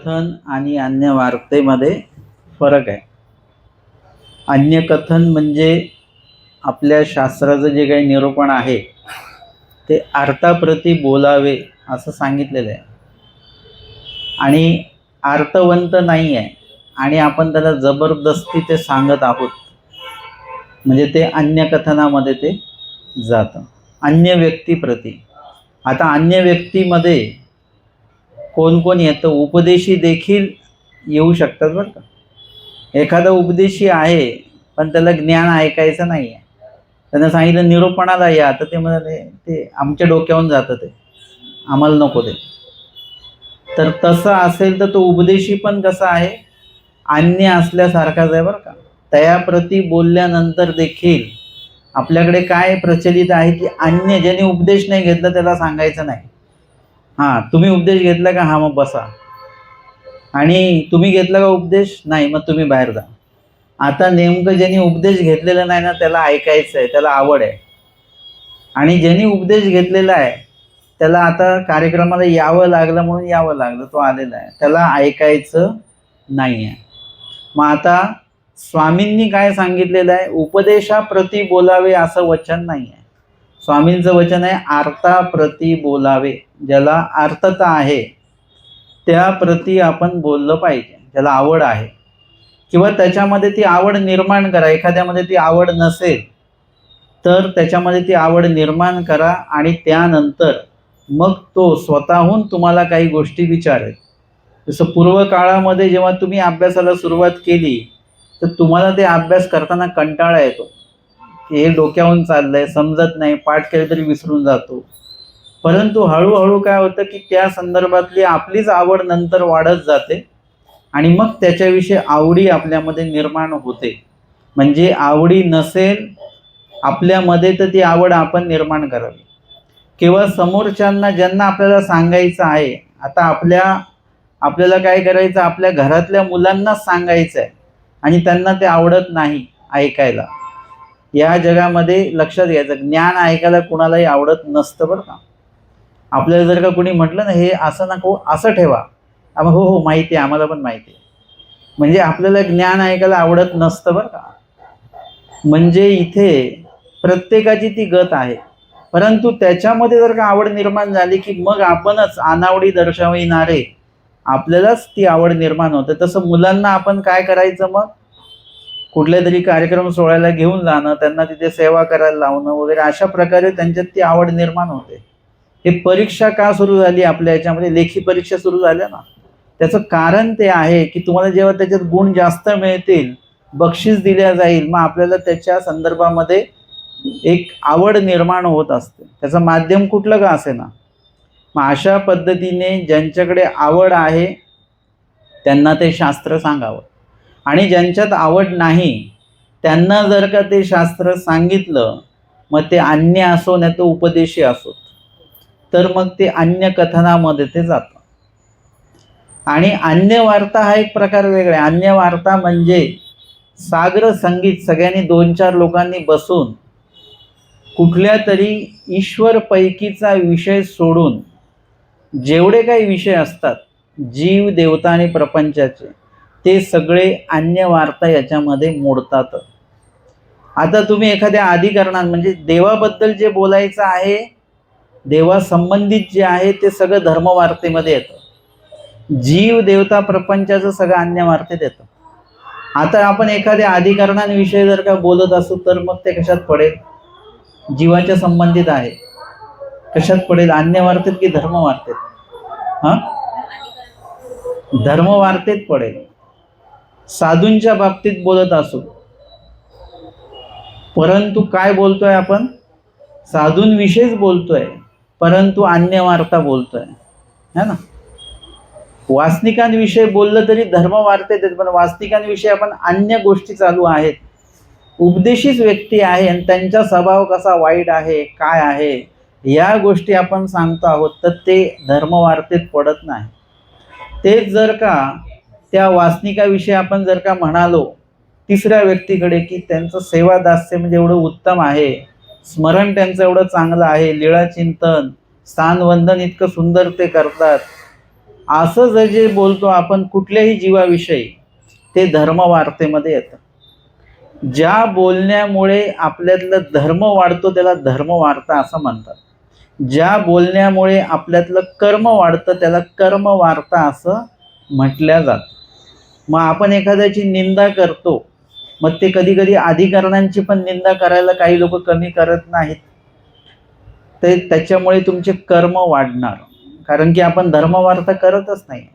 कथन आणि अन्य वार्तेमध्ये फरक आहे. अन्य कथन म्हणजे आपल्या शास्त्राचं जे काही निरूपण आहे ते अर्थाप्रती बोलावे असं सांगितलेलं आहे. आणि अर्थवंत नाही आहे आणि आपण त्याला जबरदस्ती ते सांगत आहोत. म्हणजे ते अन्य कथनामध्ये ते जातं. अन्य व्यक्तीप्रती. आता अन्य व्यक्तीमध्ये कोण कोण येतं उपदेशी देखील येऊ शकतात बरं का. एखादा उपदेशी आहे पण त्याला ज्ञान ऐकायचं नाही आहे त्यांना सांगितलं निरोपणाला या. तर ते म्हणाले ते आमच्या डोक्यावरून जातं ते. आम्हाला नको ते. तर तसं असेल तर तो उपदेशी पण कसा आहे? अन्य असल्यासारखाच आहे बरं का. त्याप्रती बोलल्यानंतर देखील आपल्याकडे काय प्रचलित आहे की अन्य ज्याने उपदेश नाही घेतला त्याला सांगायचं नाही. हां तुम्ही उपदेश घेतला का? हा मग बसा. आणि तुम्ही घेतला का उपदेश? नाही मग तुम्ही बाहेर जा. आता नेमकं ज्यांनी उपदेश घेतलेला नाही ना त्याला ऐकायचं आहे त्याला आवड आहे. आणि ज्यांनी उपदेश घेतलेला आहे त्याला आता कार्यक्रमाला यावं लागलं म्हणून यावं लागलं तो आलेला आहे. त्याला ऐकायचं नाही आहे मग आता स्वामींनी काय सांगितलेलं आहे? उपदेशाप्रती बोलावे असं वचन नाही आहे स्वामींचं वचन आहे अर्थाप्रती बोलावे. ज्याला आर्तता आहे त्याप्रती आपण बोललं पाहिजे. ज्याला आवड आहे. किंवा त्याच्यामध्ये ती आवड निर्माण करा. एखाद्यामध्ये ती आवड नसेल तर त्याच्यामध्ये ती आवड निर्माण करा आणि त्यानंतर मग तो स्वतःहून तुम्हाला काही गोष्टी विचारेल. जसं पूर्व काळामध्ये जेव्हा तुम्ही अभ्यासाला सुरुवात केली तर तुम्हाला ते अभ्यास करताना कंटाळा येतो. हे डोक्याहून चाललंय समजत नाही पाठ केलं तरी विसरून जातो. परंतु हळूहळू काय होतं की त्या संदर्भातली आपलीच आवड नंतर वाढत जाते आणि मग त्याच्याविषयी आवडी आपल्यामध्ये निर्माण होते. म्हणजे आवडी नसेल आपल्यामध्ये तर ती आवड आपण निर्माण करावी. किंवा समोरच्यांना ज्यांना आपल्याला सांगायचं आहे आता आपल्या आपल्याला काय करायचं आपल्या घरातल्या मुलांनाच सांगायचं आहे आणि त्यांना ते आवडत नाही ऐकायला. या जगामध्ये लक्षात घ्यायचं. ज्ञान ऐकायला कुणालाही आवडत नसतं बरं का. आपल्याला जर का कुणी म्हटलं ना हे असं नको असं ठेवा. आम्ही हो हो माहिती आहे आम्हाला पण माहिती आहे. म्हणजे आपल्याला ज्ञान ऐकायला आवडत नसतं बरं का. म्हणजे इथे प्रत्येकाची ती गत आहे. परंतु त्याच्यामध्ये जर का आवड निर्माण झाली की मग आपणच अनावडी दर्शविणारे आपल्यालाच ती आवड निर्माण होते. तसं मुलांना आपण काय करायचं मग? कुठल्या तरी कार्यक्रम सोहळ्याला घेऊन जाणं त्यांना तिथे सेवा करायला लावणं वगैरे अशा प्रकारे त्यांच्यात ती आवड निर्माण होते. हे परीक्षा का सुरू झाली आपल्या याच्यामध्ये? लेखी परीक्षा सुरू झाल्या ना. त्याचं कारण ते आहे की तुम्हाला जेव्हा त्याच्यात गुण जास्त मिळतील बक्षीस दिल्या जाईल मग आपल्याला त्याच्या संदर्भामध्ये एक आवड निर्माण होत असते. त्याचं माध्यम कुठलं का असे ना? मग अशा पद्धतीने ज्यांच्याकडे आवड आहे त्यांना ते शास्त्र सांगावं. आणि ज्यांच्यात आवड नाही त्यांना जर का ते शास्त्र सांगितलं मग ते अन्य असो नाही तर उपदेशी असो तर मग ते अन्य कथनामध्ये ते जातं. आणि अन्य वार्ता हा एक प्रकार वेगळा आहे. अन्य वार्ता म्हणजे सागर संगीत. सगळ्यांनी दोन चार लोकांनी बसून कुठल्या तरी ईश्वरपैकीचा विषय सोडून जेवढे काही विषय असतात जीव देवता आणि प्रपंचाचे ते सगळे अन्य वार्ता याच्यामध्ये मोडतात. आता तुम्ही एखाद्या अधिकरणात म्हणजे देवाबद्दल जे बोलायचं आहे देवासंबंधित जे आहे ते सगळं धर्मवार्तेमध्ये येतं. जीव देवता प्रपंचाचं सगळं अन्य वार्तेत येतं. आता आपण एखाद्या अधिकरणांविषयी जर का बोलत असू तर मग ते कशात पडेल? जीवाच्या संबंधित आहे. कशात पडेल? अन्य वार्तेत की धर्म वार्तेत हां? धर्म वार्तेत पडेल. साधूंच्या बाबतीत बोलत असू. परंतु काय बोलतोय आपण? साधूंविषयीच बोलतोय परंतु अन्य वार्ता बोलतोय. है ना? वासनिकांविषयी बोललं तरी धर्म वार्तेत येत पण वासनिकांविषयी आपण अन्य गोष्टी चालू आहेत. उपदेशीच व्यक्ती आहे आणि त्यांचा स्वभाव कसा वाईट आहे काय आहे या गोष्टी आपण सांगतो आहोत तर ते धर्मवार्तेत पडत नाही. तेच जर का त्या वासनिकाविषयी आपण जर का म्हणालो तिसऱ्या व्यक्तीकडे की त्यांचं सेवा दास्य म्हणजे एवढं उत्तम आहे स्मरण त्यांचं एवढं चांगलं आहे लीळा चिंतन स्थानवंदन इतकं सुंदर ते करतात. असं जर जे बोलतो आपण कुठल्याही जीवाविषयी ते धर्मवार्तेमध्ये येतं. ज्या बोलण्यामुळे आपल्यातलं धर्म वाढतो त्याला धर्मवार्ता असं म्हणतात. ज्या बोलण्यामुळे आपल्यातलं कर्म वाढतं त्याला कर्मवार्ता असं म्हटल्या जातं. मग आपण एखाद्याची निंदा करतो. मग ते कधी कधी अधिकरणांची पण निंदा करायला काही लोक कमी करत नाहीत. ते त्याच्यामुळे तुमचे कर्म वाढणार. कारण की आपण धर्मवार्ता करतच नाही.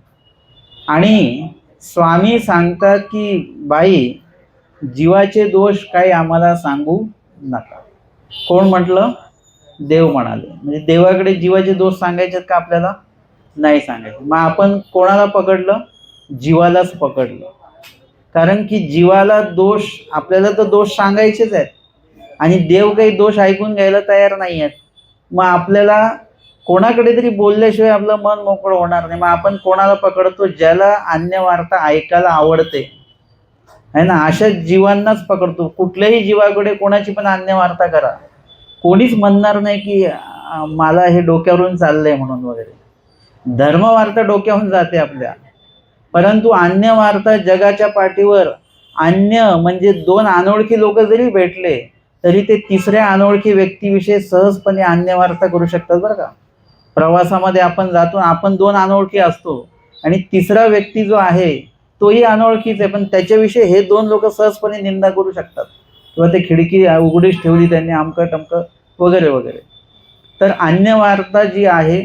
आणि स्वामी सांगतात की बाई जीवाचे दोष काही आम्हाला सांगू नका. कोण म्हटलं? देव म्हणाले. म्हणजे देवाकडे जीवाचे दोष सांगायचे का आपल्याला? नाही सांगायचे. मग आपण कोणाला पकडलं? जीवालाच पकडलं. कारण की जीवाला दोष आपल्याला तर दोष सांगायचेच आहेत. आणि देव काही दोष ऐकून घ्यायला तयार नाही आहेत. मग आपल्याला कोणाकडे तरी बोलल्याशिवाय आपलं मन मोकळं होणार नाही. मग आपण कोणाला पकडतो? ज्याला अन्य वार्ता ऐकायला आवडते. है ना? अशा जीवांनाच पकडतो. कुठल्याही जीवाकडे कोणाची पण अन्य वार्ता करा. कोणीच म्हणणार नाही की मला हे डोक्यावरून चाललंय म्हणून वगैरे. धर्मवार्ता डोक्यावरून जाते आपल्या. परंतु अन्य वार्ता जगाच्या पाठीवर अन्य म्हणजे दोन अनोळखी लोक जरी भेटले तरी ते तिसऱ्या अनोळखी व्यक्तीविषयी सहजपणे अन्य वार्ता करू शकतात बरं का. प्रवासामध्ये आपण जातो आपण दोन अनोळखी असतो आणि तिसरा व्यक्ती जो आहे तोही अनोळखीच आहे पण त्याच्याविषयी हे दोन लोक सहजपणे निंदा करू शकतात. किंवा ते खिडकी उघडीच ठेवली त्यांनी आमकं टमकं वगैरे वगैरे. तर अन्य वार्ता जी आहे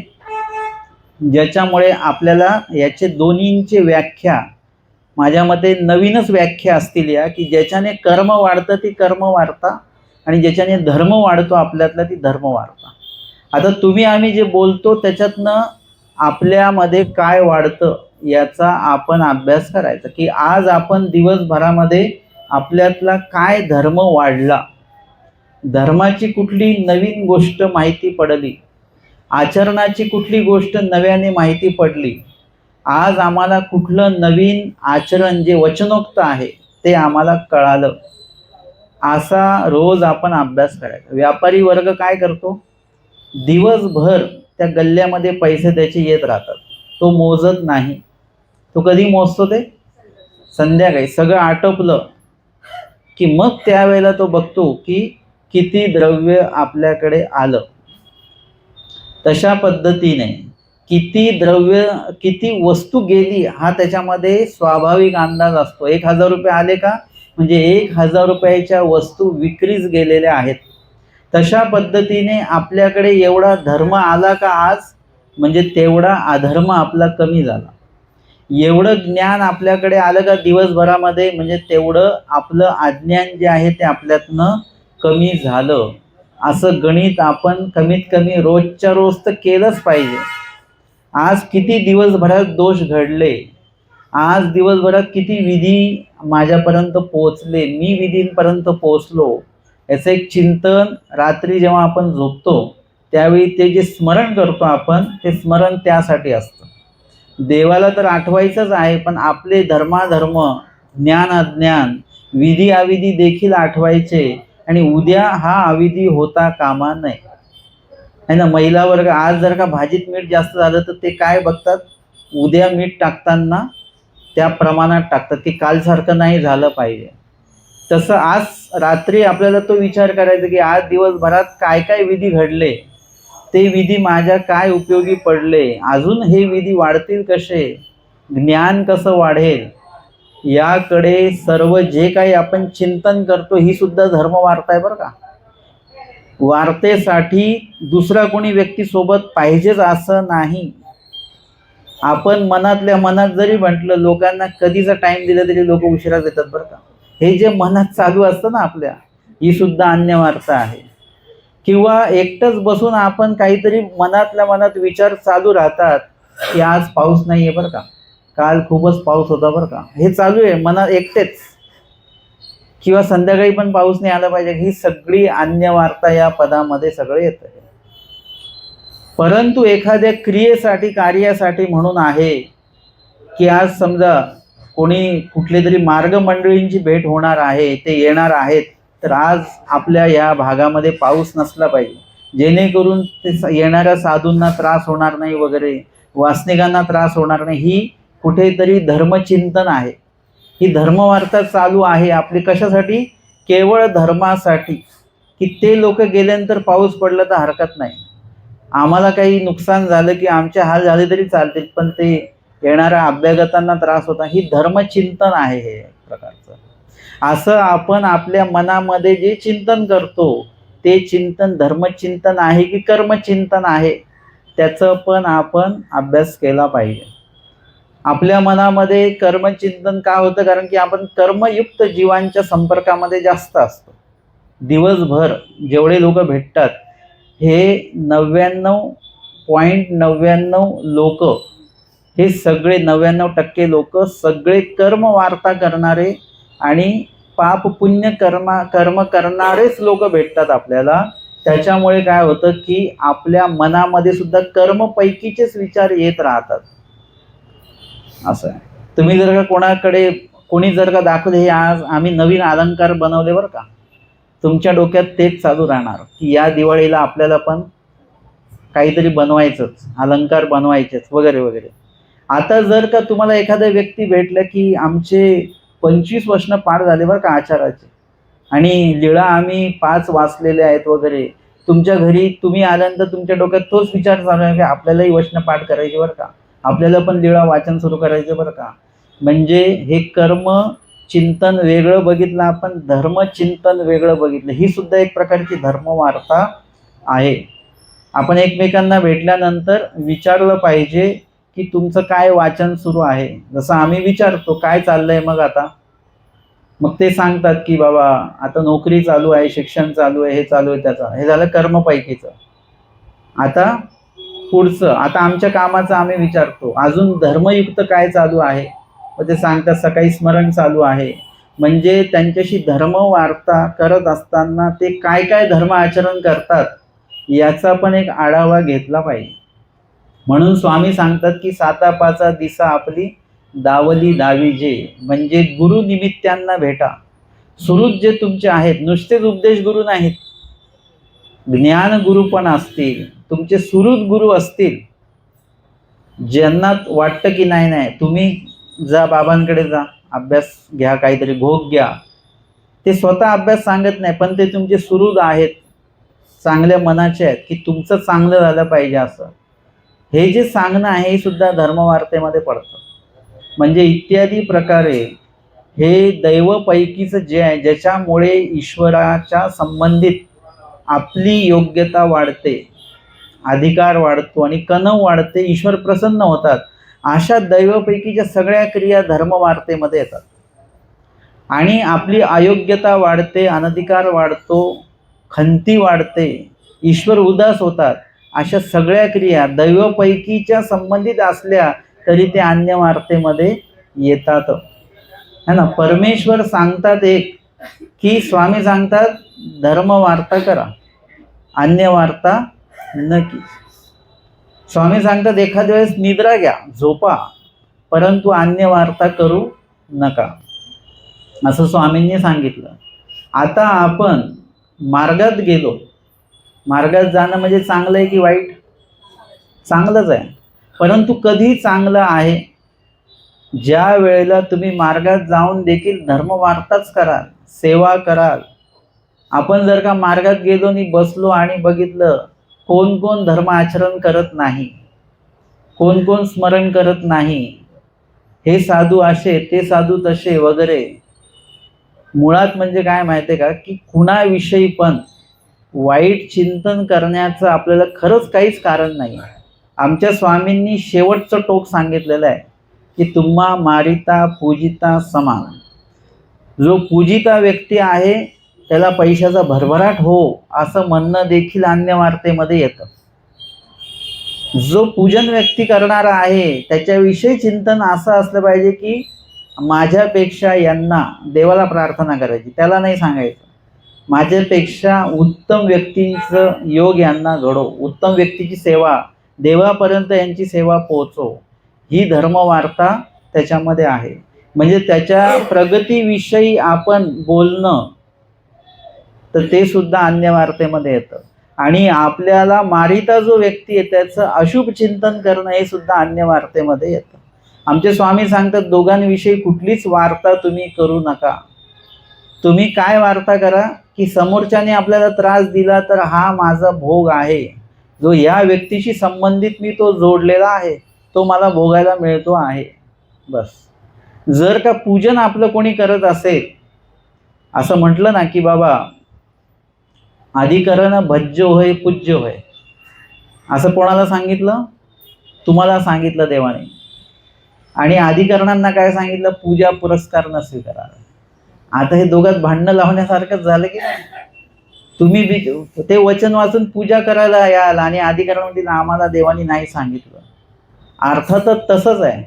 ज्याच्यामुळे आपल्याला याचे दोन्हींची व्याख्या माझ्या मते नवीनच व्याख्या असतील या की ज्याच्याने कर्म वाढतं ती कर्म वार्ता आणि ज्याच्याने धर्म वाढतो आपल्यातला ती धर्म वार्ता आता तुम्ही आम्ही जे बोलतो त्याच्यातनं आपल्यामध्ये काय वाढतं याचा आपण अभ्यास करायचा की आज आपण दिवसभरामध्ये आपल्यातला काय धर्म वाढला धर्माची कुठली नवीन गोष्ट माहिती पडली आचरणाची कुठली गोष्ट नव्याने माहिती पडली आज आम्हाला कुठलं नवीन आचरण जे वचनोक्त आहे ते आम्हाला कळालं. असा रोज आपण अभ्यास करायचा. व्यापारी वर्ग काय करतो? दिवसभर त्या गल्ल्यामध्ये पैसे त्याचे येत राहतात. तो मोजत नाही. तो कधी मोजतो ते? संध्याकाळी. सगळं आटोपलं की मग त्यावेळेला तो बघतो की किती द्रव्य आपल्याकडे आलं. तशा पद्धतीने किती द्रव्य किती वस्तू गेली हा त्याच्यामध्ये स्वाभाविक अंदाज असतो. एक हजार रुपये आले का? म्हणजे एक हजार रुपयाच्या वस्तू विक्रीच गेलेल्या आहेत. तशा पद्धतीने आपल्याकडे एवढा धर्म आला का आज? म्हणजे तेवढा अधर्म आपला कमी झाला. एवढं ज्ञान आपल्याकडे आलं का दिवसभरामध्ये? म्हणजे तेवढं आपलं अज्ञान जे आहे ते आपल्यातनं कमी झालं. असं गणित आपण कमीत कमी रोजच्या रोज तर केलंच पाहिजे. आज किती दिवसभरात दोष घडले? आज दिवसभरात किती विधी माझ्यापर्यंत पोहोचले? मी विधींपर्यंत पोहोचलो. याचं एक चिंतन रात्री जेव्हा आपण झोपतो त्यावेळी ते जे स्मरण करतो आपण ते स्मरण त्यासाठी असतं. देवाला तर आठवायचंच आहे पण आपले धर्माधर्म ज्ञान अज्ञान विधी अविधी देखील आठवायचे. आणि उद्या हा अविधी होता कामा नये. आहे ना महिला वर्ग आज जर का भाजीत मीठ जास्त झालं तर ते काय बघतात? उद्या मीठ टाकताना त्या प्रमाणात टाकतात. की कालसारखं नाही झालं पाहिजे. तसं आज रात्री आपल्याला तो विचार करायचा की आज दिवसभरात काय काय विधी घडले? ते विधी माझ्या काय उपयोगी पडले? अजून हे विधी वाढतील कसे? ज्ञान कसं वाढेल? याकडे सर्व जे काही आपण चिंतन करतो ही सुद्धा धर्मवार्ता आहे बरं का. वार्तेसाठी दुसरा कोणी व्यक्तीसोबत पाहिजेच असं नाही. आपण मनातल्या मनात जरी म्हटलं लोकांना कधीचा टाईम दिला तरी लोक उशिराच येतात बरं का. हे जे मनात चालू असतं ना आपल्या ही सुद्धा अन्य वार्ता आहे. किंवा एकटंच बसून आपण काहीतरी मनातल्या मनात विचार चालू राहतात की आज पाऊस नाही आहे बरं का. काल खूपच पाऊस होता बरं का. हे चालू आहे मनात एकटेच. किंवा संध्याकाळी पण पाऊस नाही आला पाहिजे ही सगळी अन्य वार्ता या पदामध्ये सगळं आहे परंतु एखाद्या क्रियेसाठी कार्यासाठी म्हणून आहे की आज समजा कोणी कुठले तरी मार्ग मंडळींची भेट होणार आहे ते येणार आहेत तर आज आपल्या या भागामध्ये पाऊस नसला पाहिजे. जेणेकरून ते येणाऱ्या साधूंना त्रास होणार नाही वगैरे वासनिकांना त्रास होणार नाही ही कुठेतरी धर्मचिंतन आहे. ही धर्मवार्ता चालू आहे. आपली कशासाठी? केवळ धर्मासाठी. की ते लोक गेल्यानंतर पाऊस पडला तर हरकत नाही. आम्हाला काही नुकसान झालं की आमचे हाल झाले तरी चालतील पण ते येणाऱ्या अभ्यागतांना त्रास होता ही धर्मचिंतन आहे हे प्रकारचं. असं आपण आपल्या मनामध्ये जे चिंतन करतो ते चिंतन धर्मचिंतन आहे की कर्मचिंतन आहे? त्याचं पण आपण अभ्यास केला पाहिजे. आपल्या मनामध्ये कर्मचिंतन का होतं? कारण की आपण कर्मयुक्त जीवांच्या संपर्कामध्ये जास्त असतो. दिवसभर जेवढे लोक भेटतात हे नव्याण्णव पॉईंट नव्याण्णव लोक हे सगळे नव्याण्णव टक्के लोक सगळे कर्म वार्ता करणारे आणि पाप पुण्य कर्मा कर्म करणारेच लोक भेटतात आपल्याला. त्याच्यामुळे काय होतं की आपल्या मनामध्ये सुद्धा कर्मपैकीचेच विचार येत राहतात. असं आहे. तुम्ही जर का कोणाकडे कोणी जर का दाखवले हे आज आम्ही नवीन अलंकार बनवले बरं का तुमच्या डोक्यात तेच चालू राहणार की या दिवाळीला आपल्याला पण काहीतरी बनवायचंच अलंकार बनवायचेच वगैरे वगैरे. आता जर का तुम्हाला एखादा व्यक्ती भेटला की आमचे पंचवीस वर्षनं पाठ झाले बरं का आचाराचे आणि लिळा आम्ही पाच वाचलेले आहेत वगैरे तुमच्या घरी तुम्ही आल्यानंतर तुमच्या डोक्यात तोच विचार चालू आहे की आपल्यालाही वचनं पाठ करायची बरं का. आपल्याला पण लिळा वाचन सुरू करायचं बरं का. म्हणजे हे कर्म चिंतन वेगळं बघितलं आपण धर्मचिंतन वेगळं बघितलं. ही सुद्धा एक प्रकारची धर्मवार्ता आहे. आपण एकमेकांना भेटल्यानंतर विचारलं पाहिजे की तुमचं काय वाचन सुरू आहे? जसं आम्ही विचारतो काय चाललंय मग आता? मग ते सांगतात की बाबा आता नोकरी चालू आहे शिक्षण चालू आहे हे चालू आहे त्याचं. हे झालं कर्मपैकीचं. आता पुढचं. आता आमच्या कामाचं आम्ही विचारतो. अजून धर्मयुक्त काय चालू आहे? मग ते सांगतात सकाळी स्मरण चालू आहे. म्हणजे त्यांच्याशी धर्म वार्ता करत असताना ते काय काय धर्म आचरण करतात याचा पण एक आढावा घेतला पाहिजे. म्हणून स्वामी सांगतात की सातापाचा दिसा आपली दावली दावी जे. म्हणजे गुरु निमित्तांना भेटा. सुहृद जे तुमचे आहेत नुसतेच उपदेश गुरु नाहीत. ज्ञान गुरु पण असतील तुमचे सुहृद गुरु असतील ज्यांना वाटतं की नाही नाही तुम्ही जा बाबांकडे जा अभ्यास घ्या काहीतरी भोग घ्या. ते स्वतः अभ्यास सांगत नाही पण ते तुमचे सुहृद आहेत चांगल्या मनाचे आहेत की तुमचं चांगलं झालं पाहिजे असं. हे जे सांगणं आहे हे सुद्धा धर्मवार्तेमध्ये पडतं. म्हणजे इत्यादी प्रकारे हे दैवपैकीचं जे आहे ज्याच्यामुळे ईश्वराच्या संबंधित आपली योग्यता वाढते अधिकार वाढतो आणि कणव वाढते ईश्वर प्रसन्न होतात. अशा दैवपैकीच्या सगळ्या क्रिया धर्मवार्तेमध्ये येतात. आणि आपली अयोग्यता वाढते अनधिकार वाढतो खंती वाढते ईश्वर उदास होतात. अशा सगळ्या क्रिया दैवपैकीच्या संबंधित असल्या तरी ते अन्य वार्तेमध्ये येतात. है ना? परमेश्वर सांगतात एक की स्वामी सांगतात धर्मवार्ता करा. अन्य वार्ता नकी स्वामी सांगतात एखाद्या वेळेस निद्रा घ्या झोपा परंतु अन्य वार्ता करू नका. असं स्वामींनी सांगितलं. आता आपण मार्गात गेलो. मार्गात जाणं म्हणजे चांगलं आहे की वाईट? चांगलंच आहे. परंतु कधी चांगलं आहे ज्या वेळेला तुम्ही मार्गात जाऊन देखील धर्मवार्ताच कराल सेवा कराल आपण जर का मार्गात गेलो आणि बसलो आणि बघितलं कोण कोण धर्म आचरण करत नाही? कोण कोण स्मरण करत नाही? हे साधू असे ते साधू तसे वगैरे. मुळात म्हणजे काय माहिती आहे का? की कुणाविषयी पण वाईट चिंतन करण्याचं आपल्याला खरंच काहीच कारण नाही. आमच्या स्वामींनी शेवटचं टोक सांगितलेलं आहे की तुम्हा मारिता पूजिता समान. जो पूजिता व्यक्ती आहे त्याला पैशाचा भरभराट हो असं म्हणणं देखील अन्य वार्तेमध्ये येतं. जो पूजन व्यक्ती करणारा आहे त्याच्याविषयी चिंतन असं असलं पाहिजे की माझ्यापेक्षा यांना देवाला प्रार्थना करायची त्याला नाही सांगायचं. माझ्यापेक्षा उत्तम व्यक्तींचं योग यांना घडो उत्तम व्यक्तीची सेवा देवापर्यंत यांची सेवा पोहोचो ही धर्मवार्ता त्याच्यामध्ये आहे. म्हणजे त्याच्या प्रगतीविषयी आपण बोलणं तर ते सुद्धा अन्यवार्तेमध्ये येतं. आणि आपल्याला मारिता जो व्यक्ती आहे त्याचं अशुभ चिंतन करणं हे सुद्धा अन्य वार्तेमध्ये येतं. आमचे स्वामी सांगतात दोघांविषयी कुठलीच वार्ता तुम्ही करू नका. तुम्ही काय वार्ता करा की समोरच्याने आपल्याला त्रास दिला तर हा माझा भोग आहे. जो या व्यक्तीशी संबंधित मी तो जोडलेला आहे तो मला भोगायला मिळतो आहे. बस. जर का पूजन आपलं कोणी करत असेल असं म्हटलं ना की बाबा अधिकरण भज्य होय पूज्य होय. असं कोणाला सांगितलं? तुम्हाला सांगितलं देवाने. आणि अधिकरणांना काय सांगितलं? पूजा पुरस्कार न स्वीकारावा आता हे दोघात भांडणं लावण्यासारखंच झालं की नाही? तुम्ही बी ते वचन वाचून पूजा करायला याल आणि अधिकरण म्हणतील आम्हाला देवानी नाही सांगितलं. अर्थातच तसंच आहे.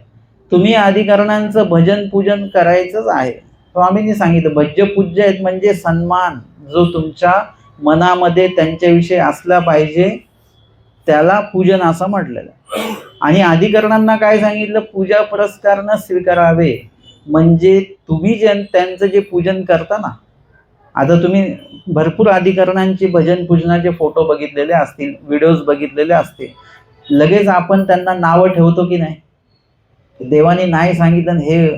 तुम्ही अधिकरणांचं भजन पूजन करायचंच आहे. स्वामींनी सांगितलं भज्य पूज्य आहेत म्हणजे सन्मान जो तुमच्या मनामध्ये त्यांच्याविषयी असला पाहिजे त्याला पूजन असं म्हटलेलं आहे. आणि अधिकरणांना काय सांगितलं? पूजा पुरस्कार न स्वीकारावे. म्हणजे तुम्ही जे त्यांचं जे पूजन करता ना आता तुम्ही भरपूर अधिकरणांचे भजन पूजनाचे फोटो बघितलेले असतील व्हिडिओज बघितलेले असतील. लगेच आपण त्यांना नावं ठेवतो की नाही? देवाने नाही सांगितलं हे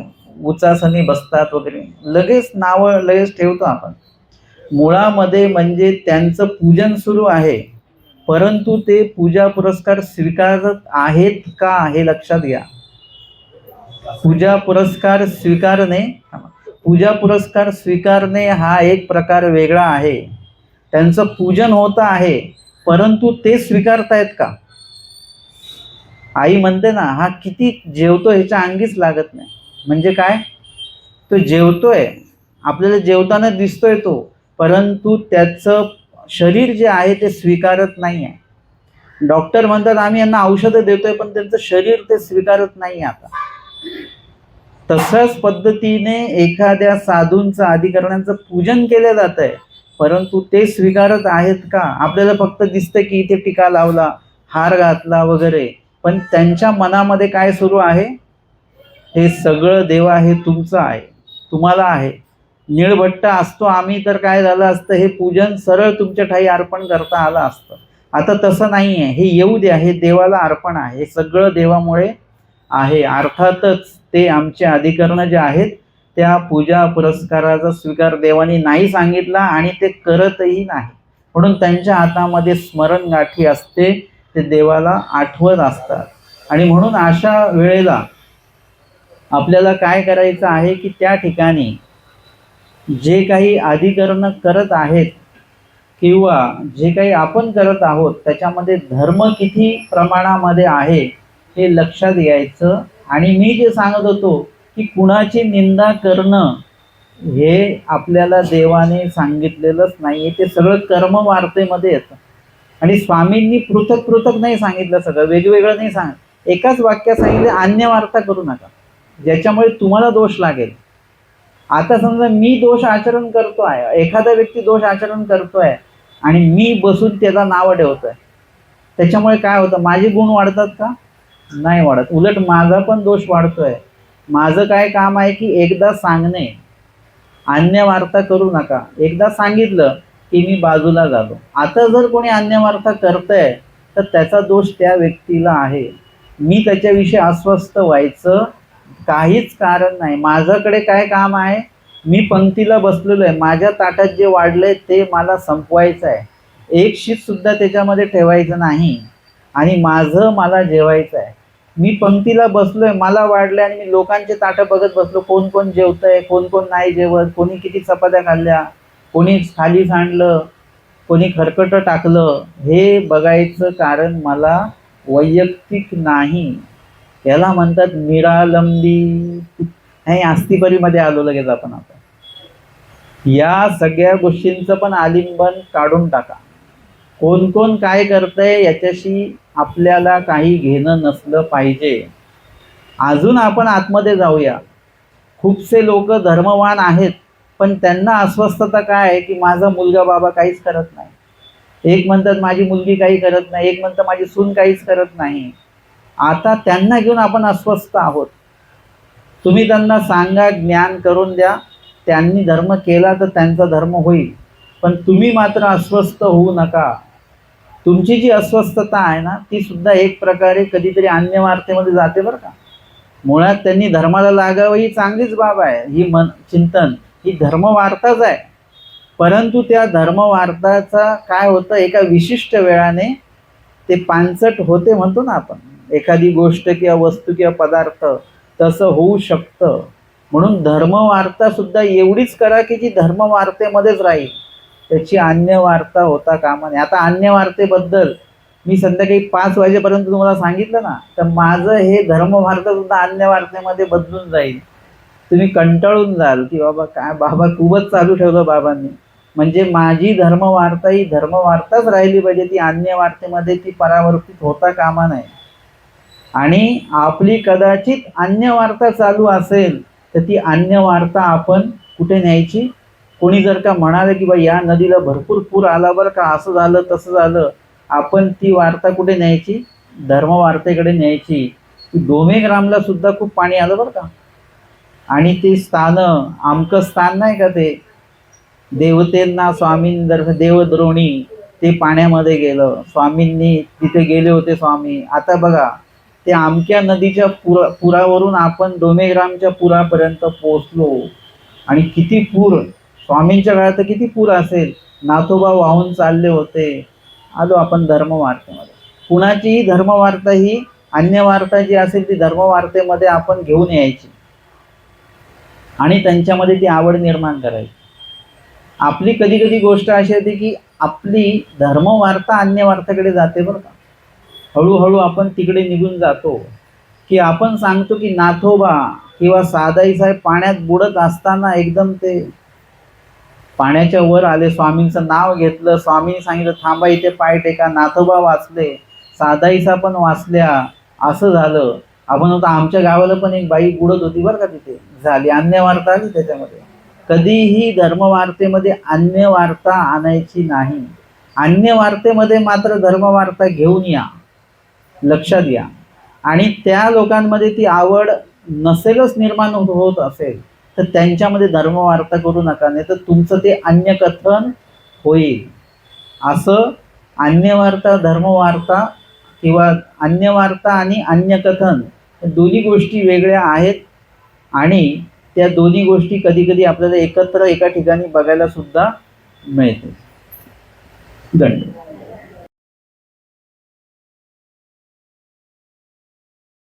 उचासनी बसतात वगैरे. लगेच नावं लगेच ठेवतो आपण. मुळामध्ये म्हणजे त्यांचं पूजन सुरू आहे. परंतु ते पूजा पुरस्कार स्वीकारत आहेत का हे लक्षात घ्या. पूजा पुरस्कार स्वीकारणे पूजा पुरस्कार स्वीकारणे हा एक प्रकार वेगळा आहे. त्यांचं पूजन होतं आहे परंतु ते स्वीकारतायत का? आई म्हणते ना हा किती जेवतो ह्याच्या अंगीच लागत नाही. म्हणजे काय? तो जेवतोय. आपल्याला जेवताना दिसतोय तो. परंतु त्याचं शरीर जे आहे ते स्वीकारत नाही आहे डॉक्टर म्हणतात आम्ही यांना औषधं देतोय पण त्यांचं शरीर ते स्वीकारत नाही आता. तशाच पद्धतीने एखाद्या साधूंचं अधिकरणांचं पूजन केलं जात आहे परंतु ते स्वीकारत आहेत का? आपल्याला फक्त दिसतं की इथे टीका लावला हार घातला वगैरे. पण त्यांच्या मनामध्ये काय सुरू आहे? हे सगळं देवा हे तुमचं आहे. तुम्हाला आहे. निळभट्ट असतो आम्ही तर काय झालं असतं हे पूजन सरळ तुमच्या ठाई अर्पण करता आलं असतं. आता तसं नाही आहे हे येऊ द्या हे देवाला अर्पण आहे हे सगळं देवामुळे आहे. अर्थातच ते आमचे अधिकरण जे आहेत त्या पूजा पुरस्काराचा स्वीकार देवाने नाही सांगितला आणि ते करतही नाही. म्हणून त्यांच्या हातामध्ये स्मरण गाठी असते ते देवाला आठवत असतात. आणि म्हणून अशा वेळेला आपल्याला काय करायचं आहे की त्या ठिकाणी जे काही अधिकरण करत आहेत किंवा जे काही आपण करत आहोत त्याच्यामध्ये धर्म किती प्रमाणामध्ये आहे हे लक्षात यायचं. आणि मी जे सांगत होतो की कुणाची निंदा करणं हे आपल्याला देवाने सांगितलेलंच नाही ते सगळं कर्म वार्तेमध्ये येतं. आणि स्वामींनी पृथक पृथक नाही सांगितलं सगळं वेगवेगळं नाही सांग एकाच वाक्यात सांगितलं अन्य वार्ता करू नका. ज्याच्यामुळे तुम्हाला दोष लागेल. आता समजा मी दोष आचरण करतो आहे एखादा व्यक्ती दोष आचरण करतोय आणि मी बसून त्याला नावं ठेवतोय त्याच्यामुळे काय होतं? माझे गुण वाढतात का? नाही वाढत. उलट माझा पण दोष वाढतोय. माझं काय काम आहे की एकदा सांगणे. अन्य वार्ता करू नका. एकदा सांगितलं की मी बाजूला झालो आता जर कोणी अन्य वार्ता करतंय तर त्याचा दोष त्या व्यक्तीला आहे. मी त्याच्याविषयी अस्वस्थ व्हायचं काहीच कारण नाही. माझ्याकडे काय काम आहे? मी पंक्तीला बसलेलो आहे. माझ्या ताटात जे वाढलंय ते मला संपवायचं आहे. एक शीत सुद्धा त्याच्यामध्ये ठेवायचं नाही. आणि माझं मला जेवायचं आहे. मी पंक्तीला बसलोय. मला वाढलंय आणि मी लोकांचे ताटं बघत बसलो. कोण कोण जेवतंय? कोण कोण नाही जेवत? कोणी किती चपात्या खाल्ल्या? कोणी खाली सांडलं? कोणी खरकटं टाकलं? हे बघायचं कारण मला वैयक्तिक नाही. याला म्हणतात निरालंबी. हे आस्तीपरीमध्ये आलो लगेच आपण आता. या सगळ्या गोष्टींचं पण आलिंबन काढून टाका. कोण कोण काय करतंय याच्याशी आपल्याला काही घेणं नसलं पाहिजे. अजून आपण आतमध्ये जाऊया. खूपसे लोक धर्मवान आहेत पण त्यांना अस्वस्थता काय आहे की माझा मुलगा बाबा काहीच करत नाही. एक म्हणतात माझी मुलगी काही करत नाही एक म्हणतं माझी सून काहीच करत नाही. आता त्यांना घेऊन आपण अस्वस्थ आहोत. तुम्ही त्यांना सांगा ज्ञान करून द्या. त्यांनी धर्म केला तर त्यांचा धर्म होईल. पण तुम्ही मात्र अस्वस्थ होऊ नका. तुमची जी अस्वस्थता आहे ना ती सुद्धा एक प्रकारे कधीतरी अन्य वार्तेमध्ये जाते बरं का. मुळात त्यांनी धर्माला लागावं ही चांगलीच बाब आहे. ही मन चिंतन ही धर्मवार्ताच आहे. परंतु त्या धर्मवार्ताचा काय होतं एका विशिष्ट वेळाने ते पानचट होते म्हणतो ना आपण. एखादी गोष्ट किंवा वस्तू किंवा पदार्थ तसं होऊ शकतं. म्हणून धर्मवार्ता सुद्धा एवढीच करा की जी धर्मवार्तेमध्येच राहील. त्याची अन्य वार्ता होता कामा नये. आता अन्य वार्तेबद्दल मी संध्याकाळी पाच वाजेपर्यंत तुम्हाला सांगितलं ना तर माझं हे धर्मवार्ता सुद्धा अन्य वार्तेमध्ये बदलून जाईल. तुम्ही कंटाळून जाल की बाबा काय बाबा खूपच चालू ठेवलं बाबांनी. म्हणजे माझी धर्मवार्ता ही धर्मवार्ताच राहिली पाहिजे. ती अन्य वार्तेमध्ये ती परावर्तित होता कामा नाही आणि आपली कदाचित अन्य वार्ता चालू असेल तर ती अन्य वार्ता आपण कुठे न्यायची? कोणी जर का म्हणालं की बा या नदीला भरपूर पूर आला बरं का असं झालं तसं झालं आपण ती वार्ता कुठे न्यायची? धर्मवार्तेकडे न्यायची. की डोमेग्रामला सुद्धा खूप पाणी आलं बरं का. आणि ते स्थान आमकं स्थान नाही का ते? देवतेंना स्वामींदर देवद्रोणी ते पाण्यामध्ये गेलं. स्वामींनी तिथे गेले होते स्वामी. आता बघा ते आमक्या नदीच्या पुरा पुरावरून आपण डोमेग्रामच्या पुरापर्यंत पोचलो आणि किती पूर स्वामींच्या काळात किती पूर असेल नाथोबा वाहून चालले होते. आलो आपण धर्मवार्तेमध्ये. कुणाचीही धर्मवार्ता ही अन्य वार्ता जी असेल ती धर्मवार्तेमध्ये आपण घेऊन यायची. आणि त्यांच्यामध्ये ती आवड निर्माण करायची. आपली कधी कधी गोष्ट अशी होती की आपली धर्मवार्ता अन्य वार्ताकडे जाते बरं का. हळूहळू आपण तिकडे निघून जातो. की आपण सांगतो की नाथोबा किंवा सादाई साहेब पाण्यात बुडत असताना एकदम ते पाण्याच्या वर आले. स्वामींचं नाव घेतलं. स्वामींनी सांगितलं थांबा इथे पाय टेका. नाथोबा वाचले. साधाईसा पण वाचल्या. असं झालं. आपण होतं आमच्या गावाला पण एक बाई बुडत होती बरं का तिथे. झाली. अन्य वार्ता आली त्याच्यामध्ये. कधीही धर्मवार्तेमध्ये अन्य वार्ता आणायची नाही. अन्य वार्तेमध्ये मात्र धर्मवार्ता घेऊन या. लक्षात घ्या. आणि त्या लोकांमध्ये ती आवड नसेलच निर्माण हो-, होत असेल तर त्यांच्यामध्ये धर्मवार्ता करू नका नाही तर तुमचं ते अन्य कथन होईल. असं अन्यवार्ता धर्मवार्ता किंवा अन्यवार्ता आणि अन्य कथन दोन्ही गोष्टी वेगळ्या आहेत आणि त्या दोन्ही गोष्टी कधी कधी आपल्याला एकत्र एका ठिकाणी बघायला सुद्धा मिळते धन्यवाद.